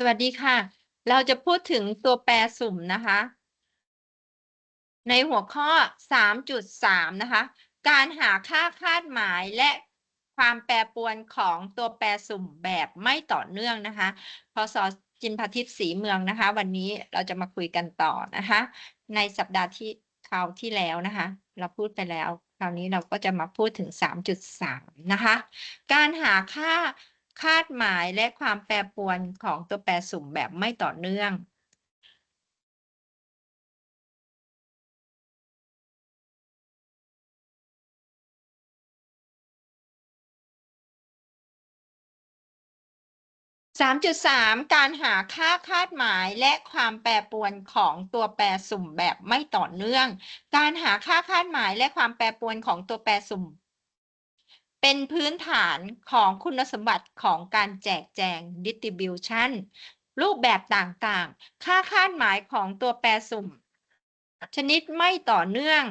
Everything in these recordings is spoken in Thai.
สวัสดีค่ะ เราจะพูดถึงตัวแปรสุ่มนะคะ ในหัวข้อ 3.3 นะคะ การหาค่าคาดหมายและความแปรปรวนของตัวแปรสุ่มแบบไม่ต่อเนื่องนะคะ พศจินพทิพย์ศรีเมืองนะคะ วันนี้เราจะมาคุยกันต่อนะคะ ในสัปดาห์ที่คราวที่แล้วนะคะ เราพูดไปแล้ว คราวนี้เราก็จะมาพูดถึง 3.3 นะคะ การหาค่า คาดหมายและความแปรปรวนของตัวแปรสุ่มแบบไม่ต่อเนื่อง 3.3 การหาค่าคาดหมายและความแปรปรวนของตัวแปรสุ่มแบบไม่ต่อเนื่อง การหาค่าคาดหมายและความแปรปรวนของตัวแปรสุ่ม เป็นพื้นฐานของคุณสมบัติของการแจกแจง distribution รูปแบบต่างๆ ค่าคาดหมายของตัวแปรสุ่ม ชนิดไม่ต่อเนื่อง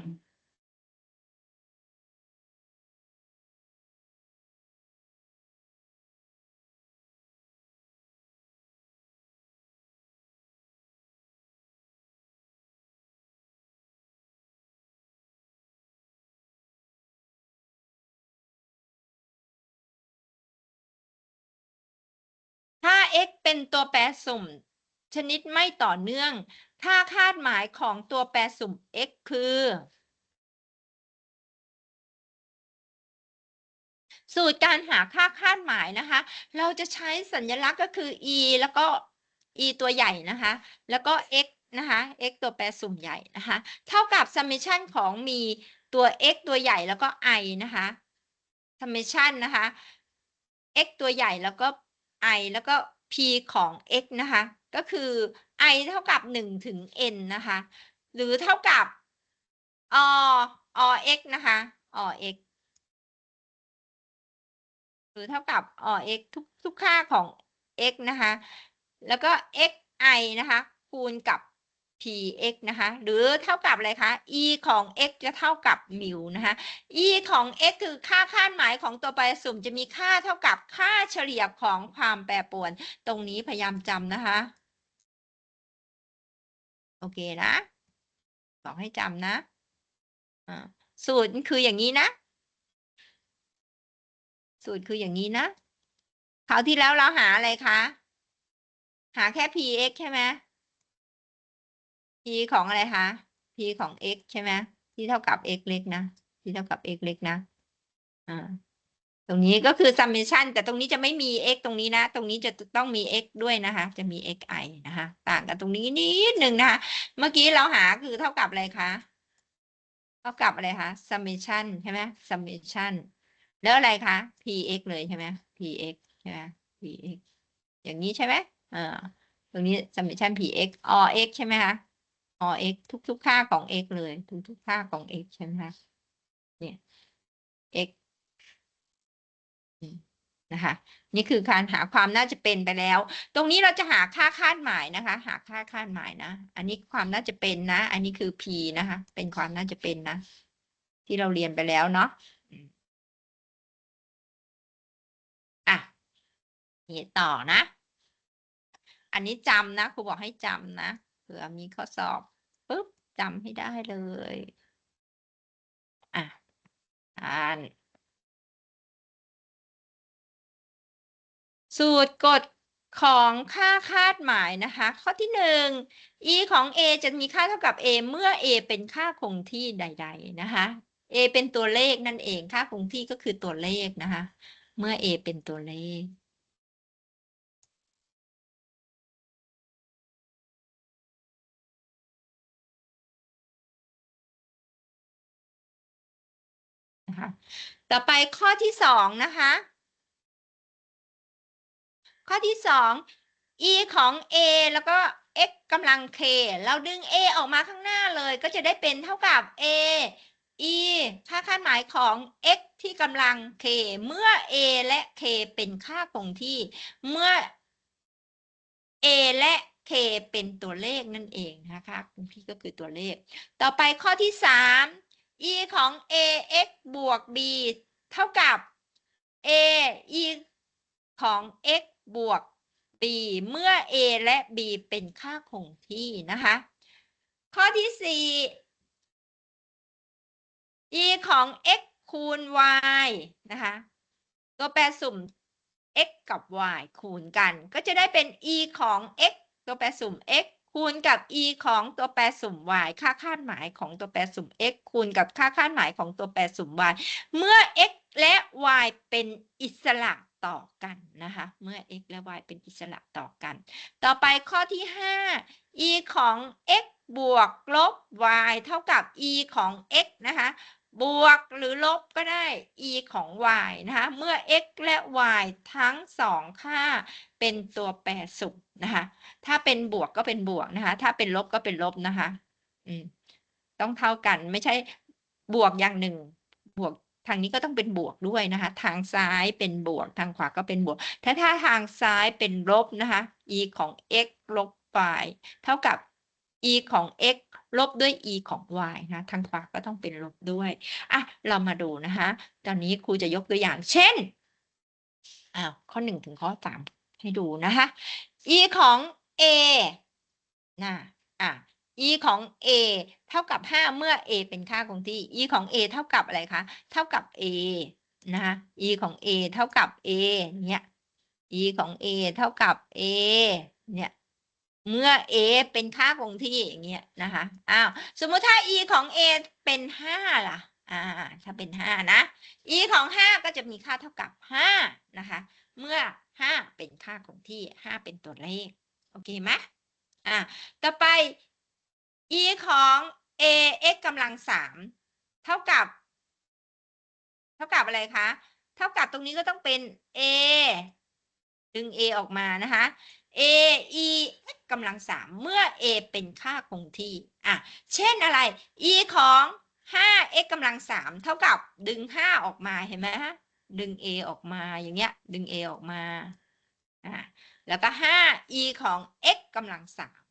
x เป็นตัวแปรสุ่ม ชนิดไม่ต่อเนื่อง ค่าคาดหมายของตัวแปรสุ่ม x คือ สูตรการหาค่าคาดหมายนะคะ เราจะใช้สัญลักษณ์ก็คือ e แล้วก็ e ตัวใหญ่นะคะ แล้วก็ x นะคะ x ตัวแปรสุ่มใหญ่นะคะ เท่ากับ summation ของมีตัว x ตัวใหญ่แล้วก็ i นะคะ summation นะคะ x ตัวใหญ่แล้วก็ i แล้วก็ p ของ x นะคะ ก็คือ i เท่ากับ 1 ถึง n นะคะ หรือเท่ากับ o o x นะคะ o x หรือเท่ากับ o x ทุกทุกค่าของ x นะคะ แล้วก็ x i นะคะ คูณกับ p x นะคะ หรือเท่ากับอะไรคะ e ของ x จะเท่ากับมิวนะคะ e ของ x คือค่าคาดหมายของตัวแปรสุ่มจะมีค่าเท่ากับค่าเฉลี่ยของความแปรปรวน ตรงนี้พยายามจำนะคะ โอเคนะบอกให้จำนะอ่าสูตรคืออย่างนี้นะ สูตรคืออย่างนี้นะคราวที่แล้วเราหาอะไรคะ หาแค่ px ใช่ไหม p ของอะไรคะ p ของ x ใช่ไหมที่เท่ากับ x เล็กนะ ที่เท่ากับ x เล็กนะอ่าตรงนี้ก็คือ summation แต่ตรงนี้จะไม่มี x ตรงนี้นะ ตรงนี้จะต้องมี x ด้วยนะคะ จะมี xi นะคะ ต่างกันตรงนี้นิดหนึ่งนะคะ เมื่อกี้เราหาคือเท่ากับอะไรคะ เท่ากับอะไรคะ summation ใช่ไหม summation แล้วอะไรคะ px เลยใช่ไหม px ใช่ไหม px อย่างนี้ใช่ไหมอ่าตรงนี้ summation px or x ใช่ไหมคะ or x ทุกทุกค่าของ x เลย ทุกทุกค่าของ x ใช่ไหมคะเนี่ย x นะคะ นี่คือการหาความน่าจะเป็นไปแล้ว ตรงนี้เราจะหาค่าคาดหมายนะคะ หาค่าคาดหมายนะ อันนี้ความน่าจะเป็นนะ อันนี้คือ p นะคะ เป็นความน่าจะเป็นนะ ที่เราเรียนไปแล้วเนาะอะนี่ต่อนะ อันนี้จำนะครูบอกให้จำนะ เผื่อมีข้อสอบปุ๊บจำให้ได้เลย อะอ่านสูตรกฎของค่าคาดหมายนะคะ ข้อที่หนึ่ง e ของ a จะมีค่าเท่ากับ a เมื่อ a เป็นค่าคงที่ใด ๆ นะคะ a เป็นตัวเลขนั่นเองค่าคงที่ก็คือตัวเลขนะคะ เมื่อ a เป็นตัวเลข นะคะ ต่อไปข้อที่สองนะคะ ข้อที่สอง e ของ a แล้วก็ x กำลัง k เราดึง a ออกมาข้างหน้าเลย ก็จะได้เป็นเท่ากับ a e ค่าคาดหมายของ x ที่กำลัง k เมื่อ a และ k เป็นค่าคงที่ เมื่อ a และ k เป็นตัวเลขนั่นเองนะคะคงที่ก็คือตัวเลข ต่อไปข้อที่สาม e ของ a x บวก b เท่ากับ a e ของ x บวก b เมื่อ a และ b เป็นค่าคงที่นะคะ ข้อที่สี่ e ของ x คูณ y นะคะ ตัวแปรสุ่ม x กับ y คูณกัน ก็จะได้เป็น e ของ x ตัวแปรสุ่ม x คูณกับ e ของตัวแปรสุ่ม y ค่าคาดหมายของตัวแปรสุ่ม x คูณกับค่าคาดหมายของตัวแปรสุ่ม y เมื่อ x และ y เป็นอิสระต่อกันนะคะ เมื่อ x และ y เป็นอิสระต่อกัน ต่อไปข้อที่ 5 e ของ x บวกลบ y เท่ากับ e ของ x นะคะ บวกหรือลบก็ได้ e ของ y นะคะเมื่อ x และ y ทั้งสองค่าเป็นตัวแปรสุ่มนะคะ ถ้าเป็นบวกก็เป็นบวกนะคะ ถ้าเป็นลบก็เป็นลบนะคะอืมต้องเท่ากันไม่ใช่บวกอย่างหนึ่ง บวกทางนี้ก็ต้องเป็นบวกด้วยนะคะ ทางซ้ายเป็นบวกทางขวาก็เป็นบวก ถ้าถ้าทางซ้ายเป็นลบนะคะ e ของ x ลบ y เท่ากับ e ของ x ลบด้วย e ของ y นะ ทางขวาก็ต้องเป็นลบด้วย อะ เรามาดูนะคะ ตอนนี้ครูจะยกตัวอย่าง เช่น อ้าว ข้อหนึ่งถึงข้อสามให้ดูนะคะ e ของ a นะอะ e ของ a เท่ากับ 5 เมื่อ a เป็นค่าคงที่ e ของ a เท่ากับอะไรคะ เท่ากับ a นะคะ e ของ a เท่ากับ a เนี่ย e ของ a เท่ากับ a เนี่ย เมื่อ a เป็นค่าคงที่อย่างเงี้ยนะคะ อ้าว สมมุติถ้า e ของ a เป็น5ล่ะ อ่า ถ้าเป็น5นะ e ของ5ก็จะมีค่าเท่ากับ5นะคะ เมื่อ5เป็นค่าคงที่5เป็นตัวเลข โอเคไหมอ่า ต่อไป e ของ a x กำลัง3เท่ากับ เท่ากับอะไรคะ เท่ากับตรงนี้ก็ต้องเป็น a ดึง a ออกมานะคะ a e กำลังสามเมื่อ a เป็นค่าคงที่อะเช่นอะไร e ของ 5x กำลังสามเท่ากับดึง 5 ออกมาเห็นไหมฮะดึง a ออกมาอย่างเงี้ยดึง a ออกมาอะแล้วก็ 5 e ของ x กำลังสาม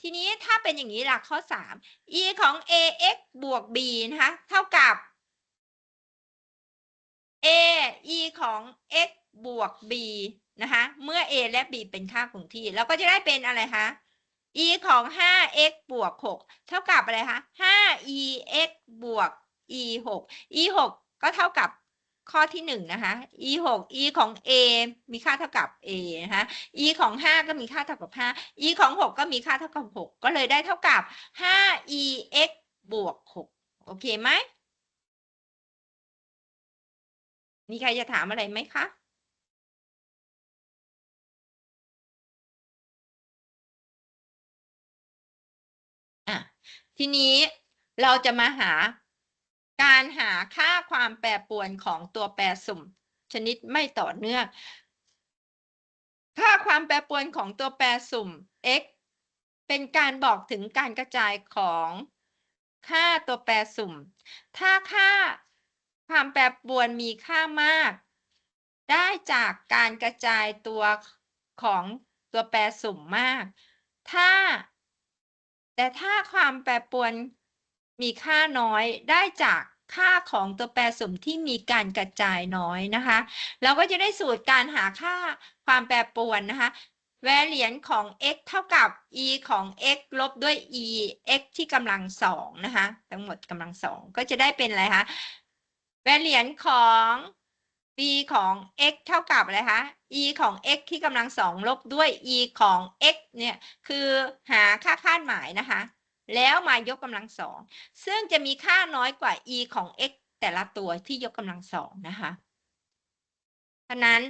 ทีนี้ถ้าเป็นอย่างนี้ล่ะข้อ 3 e ของ ax บวก b นะคะเท่ากับ a e ของ x บวก b นะคะ เมื่อ a และ b เป็นค่าคงที่เราก็จะได้เป็นอะไรคะ e ของ 5x บวก 6 เท่ากับอะไรคะ 5ex บวก e 6 e 6ก็เท่ากับข้อที่หนึ่งนะคะ e 6 e ของ a มีค่าเท่ากับ a นะคะ e ของ 5 ก็มีค่าเท่ากับ 5 e ของ 6 ก็มีค่าเท่ากับ 6 ก็เลยได้เท่ากับ 5ex บวก 6 โอเคไหม มีใครจะถามอะไรไหมคะ ทีนี้เราจะมาหาการหาค่าความแปรปรวนของตัวแปรสุ่ม ชนิดไม่ต่อเนื่อง ค่าความแปรปรวนของตัวแปรสุ่ม x เป็นการบอกถึงการกระจายของค่าตัวแปรสุ่ม ถ้าค่าความแปรปรวนมีค่ามาก ได้จากการกระจายตัวของตัวแปรสุ่มมาก ถ้า แต่ถ้าความแปรปรวนมีค่าน้อยได้จากค่าของตัวแปรสุ่มที่มีการกระจายน้อยนะคะ เราก็จะได้สูตรการหาค่าความแปรปรวนนะคะแวเหรียญของ x เท่ากับ e ของ x ลบด้วย e x ที่กำลังสองนะคะ ทั้งหมดกำลังสองก็จะได้เป็นอะไรคะแวเหรียญของ b ของ x เท่ากับอะไรคะ e ของ x ที่กำลังสองลบด้วย e ของ x เนี่ยคือหาค่าคาดหมายนะคะ แล้วมายกกำลังสองซึ่งจะมีค่าน้อยกว่า e ของ x แต่ละตัวที่ยกกำลังสองนะคะฉะนั้น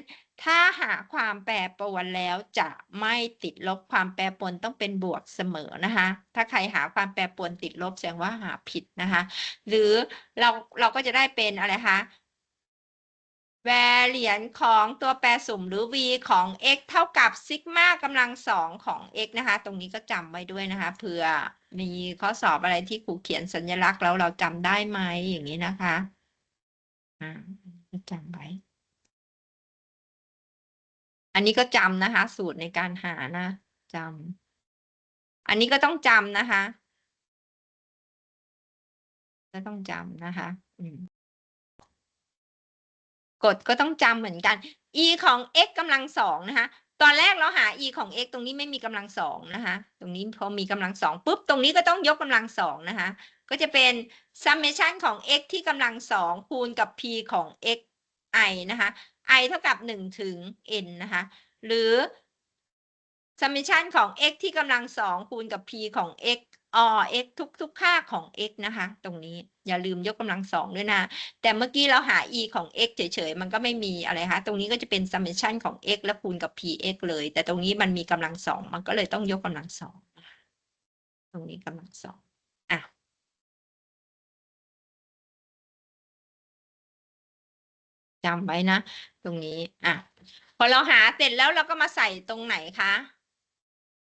ถ้าหาความแปรปรวนแล้วจะไม่ติดลบความแปรปรวนต้องเป็นบวกเสมอนะคะ ถ้าใครหาความแปรปรวนติดลบแสดงว่าหาผิดนะคะ หรือเราเราก็จะได้เป็นอะไรคะ แวเหรียญของตัวแปรสุ่มหรือ v ของ x เท่ากับซิกมากำลังสองของ x นะคะ ตรงนี้ก็จำไว้ด้วยนะคะเผื่อมีข้อสอบอะไรที่ครูเขียนสัญลักษณ์แล้วเราจำได้ไหมอย่างนี้นะคะอ่าจำไว้ อันนี้ก็จำนะคะ สูตรในการหานะจำอันนี้ก็ต้องจำนะคะ ก็ต้องจำนะคะ อืม กฎก็ต้องจำเหมือนกัน e ของ x กำลังสองนะคะ ตอนแรกเราหา e ของ x ตรงนี้ไม่มีกำลังสองนะคะ ตรงนี้พอมีกำลังสองปุ๊บ ตรงนี้ก็ต้องยกกำลังสองนะคะ ก็จะเป็น summation ของ x ที่กำลังสองคูณกับ p ของ x i นะคะ i เท่ากับหนึ่งถึง n นะคะ หรือ summation ของ x ที่กำลังสองคูณกับ p ของ x or x ทุกทุกค่าของ x นะคะ ตรงนี้อย่าลืมยกกำลังสองด้วยนะ แต่เมื่อกี้เราหา e ของ x เฉยๆ มันก็ไม่มีอะไรคะ ตรงนี้ก็จะเป็น summation ของ x แล้วคูณกับ px เลย แต่ตรงนี้มันมีกำลังสอง มันก็เลยต้องยกกำลังสอง ตรงนี้กำลังสองอะจำไว้นะ ตรงนี้อะพอเราหาเสร็จแล้วเราก็มาใส่ตรงไหนคะ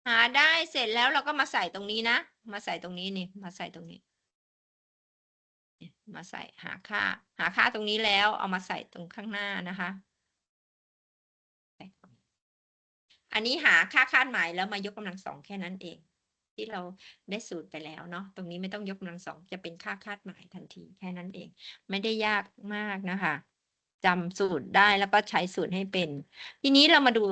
หาได้เสร็จแล้วเราก็มาใส่ตรงนี้นะ มาใส่ตรงนี้นี่ มาใส่ตรงนี้ มาใส่หาค่า หาค่าตรงนี้แล้วเอามาใส่ตรงข้างหน้านะคะ อันนี้หาค่าคาดหมายแล้วมายกกำลังสองแค่นั้นเอง ที่เราได้สูตรไปแล้วเนาะตรงนี้ไม่ต้องยกกำลังสองจะเป็นค่าคาดหมายทันทีแค่นั้นเอง ไม่ได้ยากมากนะคะจำสูตรได้แล้วก็ใช้สูตรให้เป็น ทีนี้เรามาดู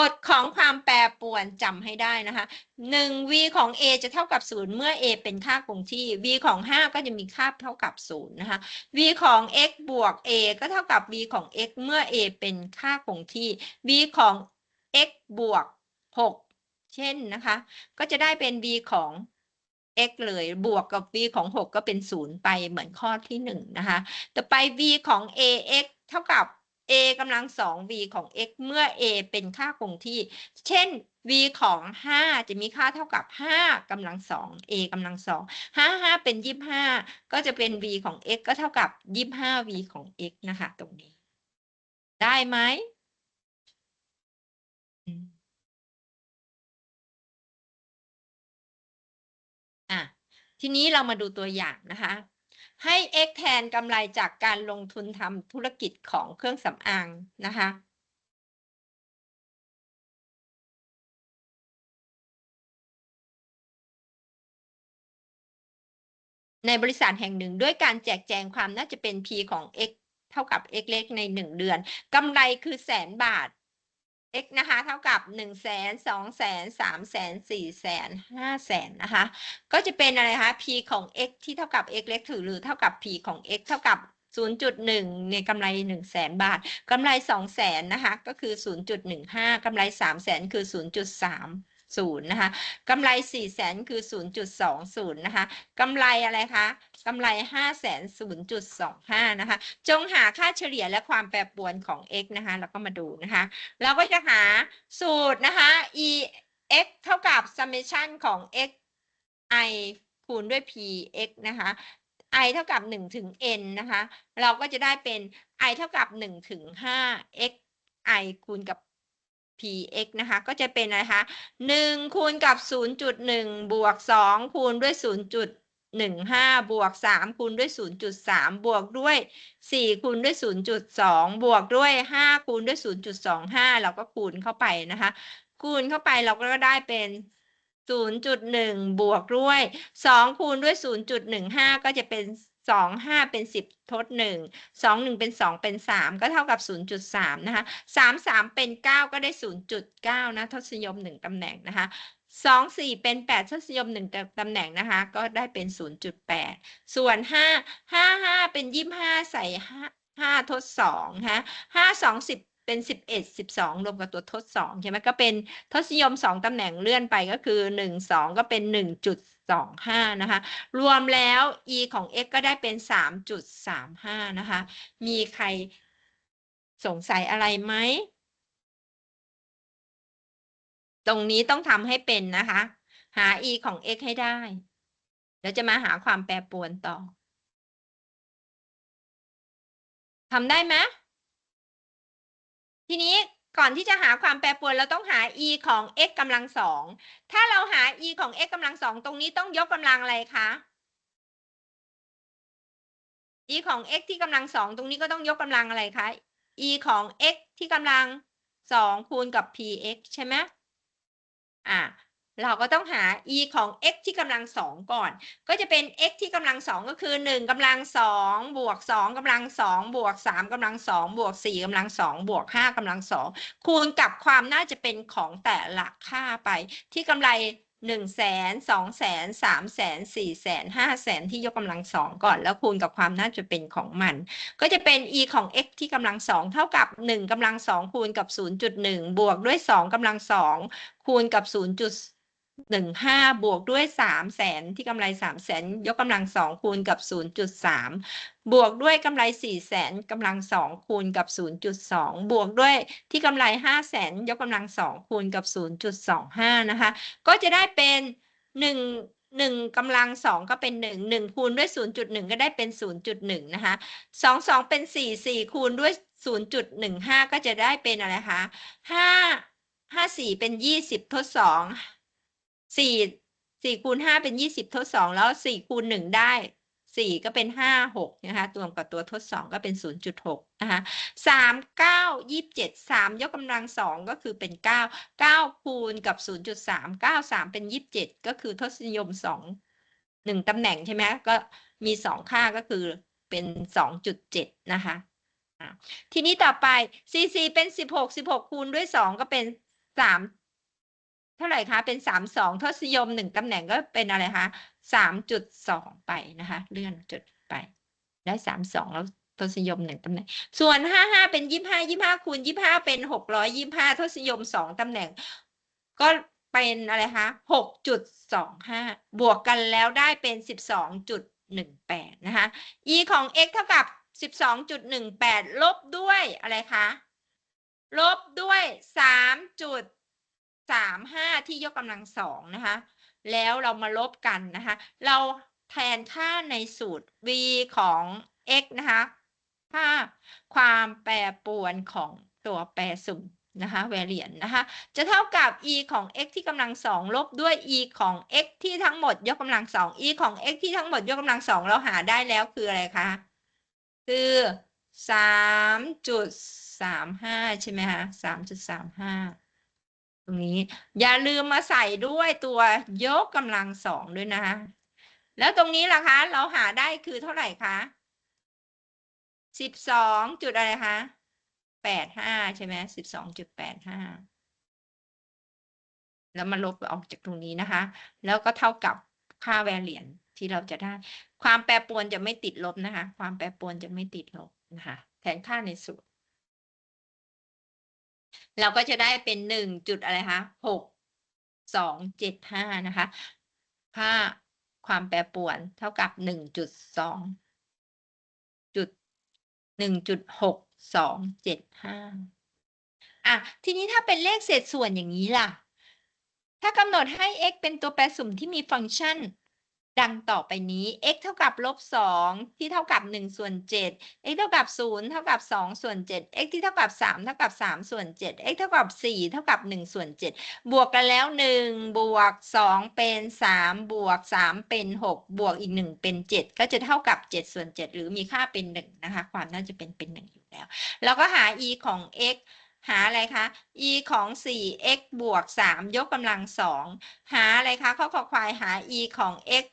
กฎของความแปรปรวนจำให้ได้นะคะหนึ่ง v ของ a จะเท่ากับศูนย์เมื่อ a เป็นค่าคงที่ v ของห้าก็จะมีค่าเท่ากับศูนย์นะคะ v ของ x บวก a ก็เท่ากับ v ของ x เมื่อ a เป็นค่าคงที่ v ของ x บวกหกเช่นนะคะ ก็จะได้เป็น v ของ x เลยบวกกับ v ของหกก็เป็นศูนย์ไปเหมือนข้อที่หนึ่งนะคะ ต่อไป v ของ ax เท่ากับ a กำลังสอง v ของ x เมื่อ a เป็นค่าคงที่ เช่น v ของห้าจะมีค่าเท่ากับห้ากำลังสอง a กำลังสองห้าห้าเป็นยี่ห้าก็จะเป็น v ของ x ก็เท่ากับยี่ห้า v ของ x นะคะ ตรงนี้ ได้ไหมอืมอะ ทีนี้เรามาดูตัวอย่างนะคะ ให้ x แทนกำไรจากการลงทุนทำธุรกิจของเครื่องสำอางนะคะในบริษัทแห่งหนึ่งด้วยการแจกแจงความน่าจะเป็น P ของ x เท่ากับ x เล็กในหนึ่งเดือนกำไรคือแสนบาท x นะคะ เท่ากับหนึ่งแสนสองแสนสามแสนสี่แสนห้าแสนนะคะ ก็จะเป็นอะไรคะ p ของ x ที่เท่ากับ x เล็กถือหรือเท่ากับ p ของ x เท่ากับ 0.1 ในกำไร1แสนบาท กำไร2แสนนะคะ ก็คือ 0.15 กำไร3แสนคือ 0นะคะกำไร4แสนคือ 0.20นะคะกำไรอะไรคะกำไร5แสน0.25นะคะจงหาค่าเฉลี่ยและความแปรปรวนของ x นะคะแล้วก็มาดูนะคะ เราก็จะหาสูตรนะคะ e x เท่ากับ summation ของ x i คูณด้วย p x นะคะ i เท่ากับ 1 ถึง n นะคะ เราก็จะได้เป็น i เท่ากับ 1 ถึง 5 x i คูณกับ px นะคะ ก็จะเป็นอะไรคะ1คูณกับ 0.1 บวก 2 คูณด้วย 0.15 บวก 3 คูณด้วย 0.3 บวกด้วย 4 คูณด้วย 0.2 บวกด้วย 5 คูณด้วย 0.25 เราก็คูณเข้าไปนะคะ คูณเข้าไปเราก็ได้เป็น0.1 บวกด้วย 2 คูณด้วย 0.15 ก็จะเป็น สองห้าเป็นสิบทดหนึ่งสองหนึ่งเป็นสองเป็นสามก็เท่ากับศูนย์จุดสามนะคะสามสามเป็นเก้าก็ได้ศูนย์จุดเก้านะทศนิยมหนึ่งตำแหน่งนะคะสองสี่เป็นแปดทศนิยมหนึ่งตำแหน่งนะคะ ก็ได้เป็นศูนย์จุดแปดส่วนห้าห้าห้าเป็นยี่ห้าใส่ห้าห้าทดสองฮะห้าสองสิบ เป็น 11 12 รวมกับตัวทด 2 ใช่ไหมก็เป็นทศนิยม 2 ตำแหน่งเลื่อนไปก็คือ 1 2 ก็เป็น 1.25 นะคะ รวมแล้ว e ของ x ก็ได้เป็น 3.35 นะคะ มีใครสงสัยอะไรไหม ตรงนี้ต้องทำให้เป็นนะคะ หา e ของ x ให้ได้เดี๋ยวจะมาหาความแปรปรวนต่อทำได้ไหม ทีนี้ก่อนที่จะหาความแปรปรวนเราต้องหา e ของ x กำลังสอง ถ้าเราหา e ของ x กำลังสองตรงนี้ต้องยกกำลังอะไรคะ e ของ x ที่กำลังสองตรงนี้ก็ต้องยกกำลังอะไรคะ e ของ x ที่กำลังสองคูณกับ px ใช่ไหมอะ เราก็ต้องหา e ของ x ที่กำลังสองก่อน ก็จะเป็น x ที่กำลังสองก็คือหนึ่งกำลังสองบวกสองกำลังสองบวกสากำลังสองบวกสี่กำลังสองบวกห้ากำลังสองคูณกับความน่าจะเป็นของแต่ละค่าไป ที่กำไรหนึ่งแสนสองแสนสามแสนสี่แสนห้าแสนที่ยกกำลังสองก่อนแล้วคูณกับความน่าจะเป็นของมัน ก็จะเป็น e ของ x ที่กำลังสองเท่ากับหนึ่งกำลังสองคูณกับศูนย์จุดหนึ่งบวกด้วยสองกำลังสองคูณกับศูนย์จุด หนึ่งห้าบวกด้วยสามแสนที่กำไรสามแสนยกกำลังสองคูณกับศูนย์จุดสามบวกด้วยกำไรสี่แสนกำลังสองคูณกับศูนย์จุดสองบวกด้วยที่กำไรห้าแสนยกกำลังสองคูณกับศูนย์จุดสองห้านะคะ ก็จะได้เป็นหนึ่งหนึ่งกำลังสองก็เป็นหนึ่งหนึ่งคูณด้วยศูนย์จุดหนึ่งก็ได้เป็นศูนย์จุดหนึ่งนะคะสองสองเป็นสี่สี่คูณด้วยศูนย์จุดหนึ่งห้าก็จะได้เป็นอะไรคะห้าห้าสี่เป็นยี่สิบทดสอง สี่สี่คูณห้าเป็นยี่สิบทดสองแล้วสี่คูณหนึ่งได้สี่ก็เป็นห้าหกนะคะรวมกับตัวทดสองก็เป็นศูนย์จุดหกนะคะสามเก้ายี่สิบเจ็ดสามยกกำลังสองก็คือเป็นเก้าเก้าคูณกับศูนย์จุดสามเก้าสามเป็นยี่สิบเจ็ดก็คือทศนิยมสองหนึ่งตำแหน่งใช่ไหมก็มีสองค่าก็คือเป็นสองจุดเจ็ดนะคะอะทีนี้ต่อไปซีซีเป็นสิบหกสิบหกคูณด้วยสองก็เป็นสาม เท่าไหร่คะ เป็นสามสองทศนิยมหนึ่งตำแหน่งก็เป็นอะไรคะสามจุดสองไปนะคะ เลื่อนจุดไป ได้สามสองแล้วทศนิยมหนึ่งตำแหน่ง ส่วนห้าห้าเป็นยี่ห้ายี่ห้าคูณยี่ห้าเป็นหกร้อยยี่ห้าทศนิยมสองตำแหน่ง ก็เป็นอะไรคะหกจุดสองห้าบวกกันแล้วได้เป็นสิบสองจุดหนึ่งแปดนะคะ e ของ x เท่ากับสิบสองจุดหนึ่งแปดลบด้วยอะไรคะ ลบด้วยสามจุด สามห้าที่ยกกำลังสองนะคะ แล้วเรามาลบกันนะคะ เราแทนค่าในสูตร v ของ x นะคะค่าความแปรปรวนของตัวแปรสุ่มนะคะ variant นะคะ จะเท่ากับ e ของ x ที่กำลังสองลบด้วย e ของ x ที่ทั้งหมดยกกำลังสอง e ของ x ที่ทั้งหมดยกกำลังสองเราหาได้แล้วคืออะไรคะ คือสามจุดสามห้าใช่ไหมคะสามจุดสามห้า ตรงนี้อย่าลืมมาใส่ด้วยตัวยกกำลังสองด้วยนะคะ แล้วตรงนี้ล่ะคะ เราหาได้คือเท่าไหร่คะสิบสองจุดอะไรคะแปดห้าใช่ไหมสิบสองจุดแปดห้าแล้วมาลบออกจากตรงนี้นะคะ แล้วก็เท่ากับค่าแวรเหรียญที่เราจะได้ ความแปรปรวนจะไม่ติดลบนะคะ ความแปรปรวนจะไม่ติดลบนะคะ แทนค่าในสูตร เราก็จะได้เป็นหนึ่งจุดอะไรคะหกสองเจ็ดห้านะคะ ค่าความแปรปรวนเท่ากับหนึ่งจุดสองจุดหนึ่งจุดหกสองเจ็ดห้าอะ ทีนี้ถ้าเป็นเลขเศษส่วนอย่างนี้ล่ะ ถ้ากำหนดให้ x เป็นตัวแปรสุ่มที่มีฟังก์ชัน ดังต่อไปนี้ x เท่ากับลบสองที่เท่ากับหนึ่งส่วนเจ็ด x เท่ากับศูนย์เท่ากับสองส่วนเจ็ด x ที่เท่ากับสามเท่ากับสามส่วนเจ็ด x เท่ากับสี่เท่ากับหนึ่งส่วนเจ็ดบวกกันแล้วหนึ่งบวกสองเป็นสามบวกสามเป็นหกบวกอีกหนึ่งเป็นเจ็ดก็จะเท่ากับเจ็ดส่วนเจ็ดหรือมีค่าเป็นหนึ่งนะคะ ความน่าจะเป็นเป็นหนึ่งอยู่แล้ว แล้วก็หา e ของ x หาอะไรคะ e ของ 4x บวก 3 ยกกำลัง 2 หาอะไรคะข้อขอควายหา e ของ x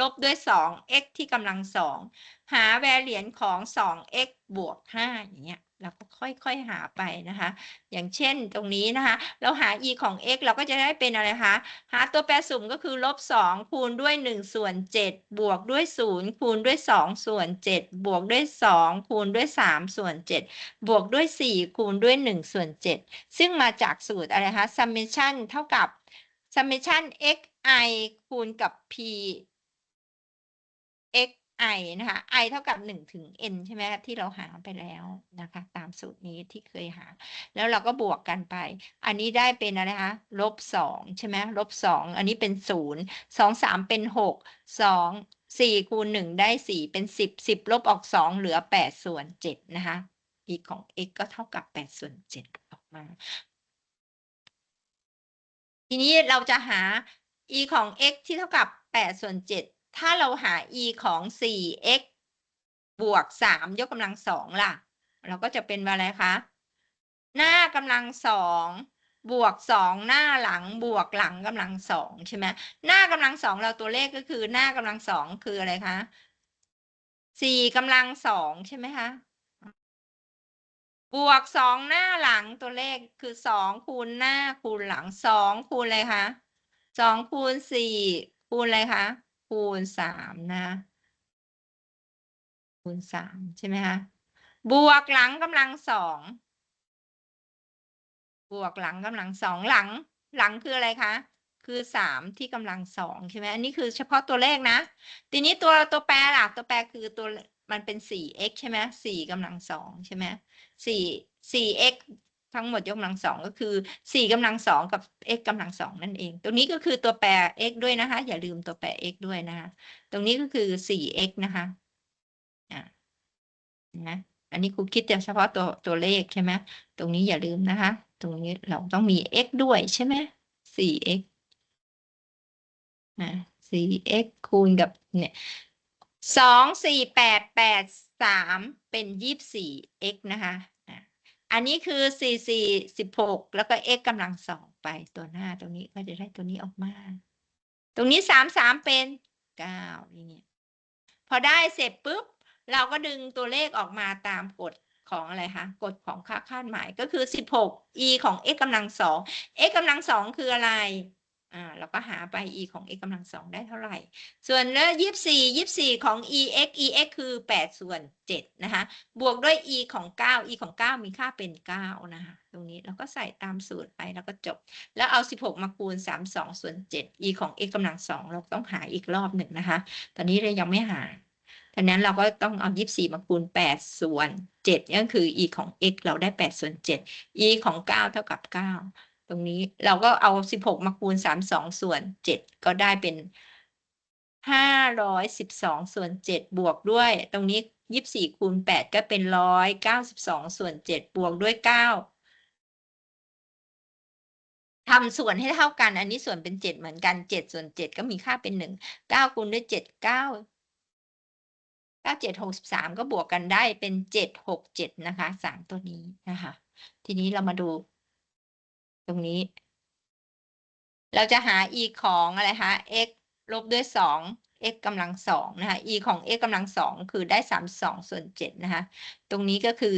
ลบด้วย 2x ที่กำลัง2หาแวรเหรียญของ 2x บวก 5 อย่างเงี้ยเราก็ค่อยๆหาไปนะคะ อย่างเช่นตรงนี้นะคะ เราหา e ของ x เราก็จะได้เป็นอะไรคะ หาตัวแปรสุ่มก็คือลบ 2 คูณด้วย 1 ส่วน 7 บวกด้วย 0 คูณด้วย 2 ส่วน 7 บวกด้วย 2 คูณด้วย 3 ส่วน 7 บวกด้วย 4 คูณด้วย 1 ส่วน 7 ซึ่งมาจากสูตรอะไรคะ summation เท่ากับ summation xi คูณกับ p i นะคะ i เท่ากับ 1 ถึง n ใช่ไหมที่เราหาไปแล้วนะคะ ตามสูตรนี้ที่เคยหา แล้วเราก็บวกกันไป อันนี้ได้เป็นอะไรคะลบสองใช่ไหมลบสองอันนี้เป็นศูนย์สองสามเป็นหกสองสี่คูณหนึ่งได้สี่เป็นสิบสิบลบออกสองเหลือแปดส่วนเจ็ดนะคะ e ของ x ก็เท่ากับแปดส่วนเจ็ดออกมา ทีนี้เราจะหา e ของ x ที่เท่ากับแปดส่วนเจ็ด ถ้าเราหา e ของ 4x บวก 3 ยกกำลังสองล่ะ เราก็จะเป็นอะไรคะ หน้ากำลังสองบวกสองหน้าหลังบวกหลังกำลังสองใช่ไหมหน้ากำลังสองเราตัวเลขก็คือหน้ากำลังสองคืออะไรคะสี่กำลังสองใช่ไหมคะบวกสองหน้าหลังตัวเลขคือสองคูณหน้าคูณหลังสองคูณอะไรคะสองคูณสี่คูณอะไรคะ คูณสามนะคูณสามใช่ไหมคะบวกหลังกำลังสองบวกหลังกำลังสองหลัง หลังคืออะไรคะคือสามที่กำลังสองใช่ไหมอันนี้คือเฉพาะตัวเลขนะ ทีนี้ตัวตัวแปรล่ะตัวแปรคือตัวมันเป็นสี่ x ใช่ไหมสี่กำลังสองใช่ไหมสี่สี่ x ทั้งหมดยกกำลังสองก็คือสี่กำลังสองกับ x กำลังสองนั่นเองตรงนี้ก็คือตัวแปร x ด้วยนะคะ อย่าลืมตัวแปร x ด้วยนะคะ ตรงนี้ก็คือสี่ x นะคะอ่านะอันนี้ครูคิดเฉพาะตัวตัวเลขใช่ไหมตรงนี้อย่าลืมนะคะ ตรงนี้เราต้องมี x ด้วยใช่ไหมสี่ x นะสี่ x คูณกับเนี่ยสองสี่แปดแปดสามเป็นยี่สิบสี่ x นะคะ อันนี้คือสี่สี่สิบหกแล้วก็ x กำลังสองไปตัวหน้าตรงนี้ก็จะได้ตัวนี้ออกมา ตรงนี้สามสามเป็นเก้าอย่างเงี้ยพอได้เสร็จปุ๊บ เราก็ดึงตัวเลขออกมาตามกฎของอะไรคะกฎของค่าคาดหมายก็คือ 16 e ของ x กำลังสอง x กำลังสองคืออะไร อ่าเราก็หาไป e ของ x กำลังสองได้เท่าไหร่ ส่วนแล้วยี่สี่ยี่สี่ของ e x e x คือแปดส่วนเจ็ดนะคะ บวกด้วย e ของเก้า e ของเก้ามีค่าเป็นเก้านะคะ ตรงนี้เราก็ใส่ตามสูตรไปแล้วก็จบ แล้วเอาสิบหกมาคูณสามสองส่วนเจ็ด e ของ x กำลังสองเราต้องหาอีกรอบหนึ่งนะคะ ตอนนี้เรายังไม่หาดังนั้นเราก็ต้องเอายี่สี่มาคูณแปดส่วนเจ็ดก็คือ e ของ x เราได้แปดส่วนเจ็ด e ของเก้าเท่ากับเก้า ตรงนี้เราก็เอาสิบหกมาคูณสามสองส่วนเจ็ดก็ได้เป็นห้าร้อยสิบสองส่วนเจ็ดบวกด้วย ตรงนี้ยี่สี่คูณแปดก็เป็นร้อยเก้าสิบสองส่วนเจ็ดบวกด้วยเก้าทำส่วนให้เท่ากัน อันนี้ส่วนเป็นเจ็ดเหมือนกันเจ็ดส่วนเจ็ดก็มีค่าเป็นหนึ่งเก้าคูณด้วยเจ็ดเก้าเก้าเจ็ดหกสิบสามก็บวกกันได้เป็นเจ็ดหกเจ็ดนะคะสามตัวนี้นะคะ ทีนี้เรามาดู ตรงนี้ เราจะหา e ของอะไรคะ x ลบด้วยสอง x กำลังสองนะคะ e ของ x กำลังสองคือได้สามสองส่วนเจ็ดนะคะ ตรงนี้ก็คือ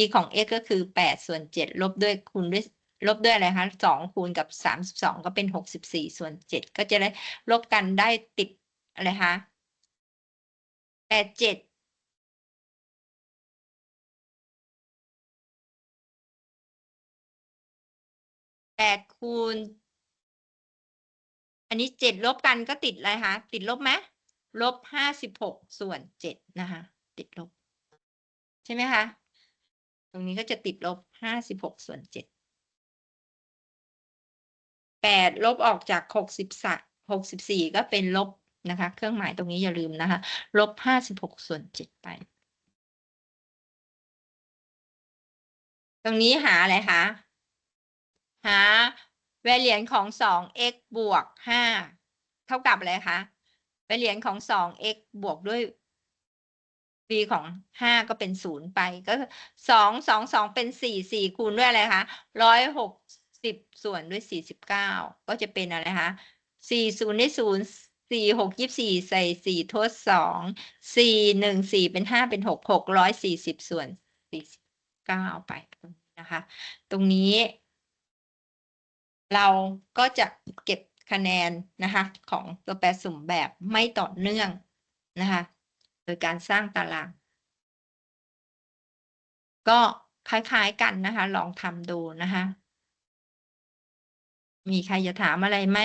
e ของ x ก็คือแปดส่วนเจ็ดลบด้วยคูณด้วยลบด้วยอะไรคะสองคูณกับสามสิบสองก็เป็นหกสิบสี่ส่วนเจ็ดก็จะได้ลบกันได้ติดอะไรคะแปดเจ็ด ดคูณ อันนี้เจ็ดลบกันก็ติดอะไรคะ ติดลบไหมลบห้าสิบหกส่วนเจ็ดนะคะ ติดลบ ใช่ไหมคะ ตรงนี้ก็จะติดลบห้าสิบหกส่วนเจ็ดแปดลบออกจากหกสิบสหกสิบสี่ก็เป็นลบนะคะ เครื่องหมายตรงนี้อย่าลืมนะคะ ลบห้าสิบหกส่วนเจ็ดไป ตรงนี้หาอะไรคะ หา variance ของสอง x บวกห้าเท่ากับอะไรคะ variance ของสอง x บวกด้วย b ของห้าก็เป็นศูนย์ไป ก็สองสองสองเป็นสี่สี่คูณด้วยอะไรคะร้อยหกสิบส่วนด้วยสี่สิบเก้าก็จะเป็นอะไรคะสี่ศูนย์ได้ศูนย์สี่หกยี่สี่ใส่สี่ทดสองสี่หนึ่งสี่เป็นห้าเป็นหกหกร้อยสี่สิบส่วนสี่สิบเก้าไปนะคะ ตรงนี้ เราก็จะเก็บคะแนนนะคะ ของตัวแปรสุ่มแบบไม่ต่อเนื่องนะคะ โดยการสร้างตาราง ก็คล้ายๆกันนะคะ ลองทำดูนะคะ มีใครจะถามอะไรไหม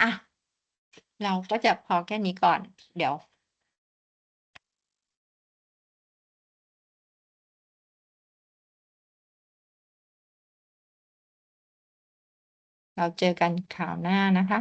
อะ เราก็จะพอแค่นี้ก่อน เดี๋ยว เราเจอกันข่าวหน้านะคะ